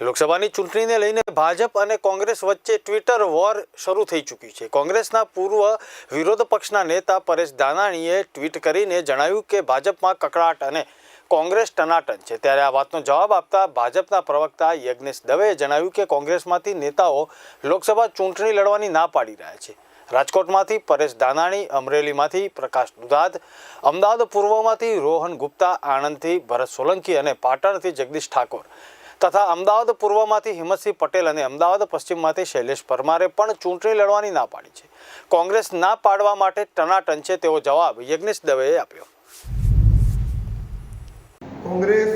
લોકસભાની ચૂંટણીને લઈને ભાજપ અને કોંગ્રેસ વચ્ચે ટ્વિટર વોર શરૂ થઈ ચૂકી છે. કોંગ્રેસના પૂર્વ વિરોધ પક્ષના નેતા પરેશ દાનાણીએ ટ્વીટ કરીને જણાવ્યું કે ભાજપમાં કકળાટ અને કોંગ્રેસ ટનાટન છે. ત્યારે આ વાતનો જવાબ આપતા ભાજપના પ્રવક્તા યજ્ઞેશ દવેએ જણાવ્યું કે કોંગ્રેસમાંથી નેતાઓ લોકસભા ચૂંટણી લડવાની ના પાડી રહ્યા છે. રાજકોટમાંથી પરેશ દાનાણી અમરેલીમાંથી પ્રકાશ દુધાત, અમદાવાદ પૂર્વમાંથી રોહન ગુપ્તા, આણંદથી ભરત સોલંકી અને પાટણથી જગદીશ ઠાકોર. તથા અમદાવાદ પૂર્વમાંથી હિંમતસિંહ પટેલ અને અમદાવાદ પશ્ચિમમાંથી શૈલેષ પરમારે પણ ચૂંટણી લડવાની ના પાડી છે. કોંગ્રેસ ના પાડવા માટે ટનાટન છે તેવો જવાબ યજ્ઞેશ દવેએ આપ્યો. કોંગ્રેસ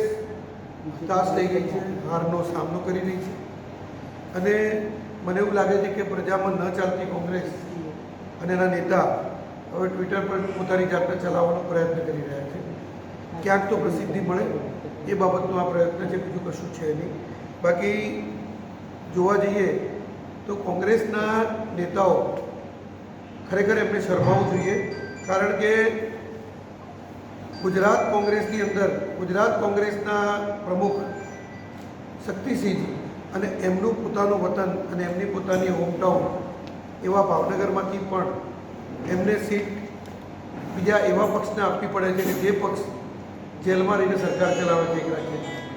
હતાશ થઈ ગઈ છે, હારનો સામનો કરી રહી છે. અને મને એવું લાગે છે કે પ્રજામાં ન ચાલતી કોંગ્રેસ અને એના નેતા હવે ટ્વિટર પર પોતાની જાતને ચલાવવાનો પ્રયત્ન કરી રહ્યા છે. ક્યાંક તો પ્રસિદ્ધિ મળે. એ બાબતનો આ પ્રયત્ન છે, બીજું કશું છે નહીં. બાકી જોવા જઈએ તો કોંગ્રેસના નેતાઓ ખરેખર એમને શરમાવવું જોઈએ. કારણ કે ગુજરાત કોંગ્રેસની અંદર, ગુજરાત કોંગ્રેસના પ્રમુખ શક્તિસિંહજી અને એમનું પોતાનું વતન અને એમની પોતાની હોમટાઉન એવા ભાવનગરમાંથી પણ એમને સીટ બીજા એવા પક્ષને આપવી પડે છે કે જે પક્ષ જેલમાં રહીને સરકાર ચલાવે છે એક રાજ્યની.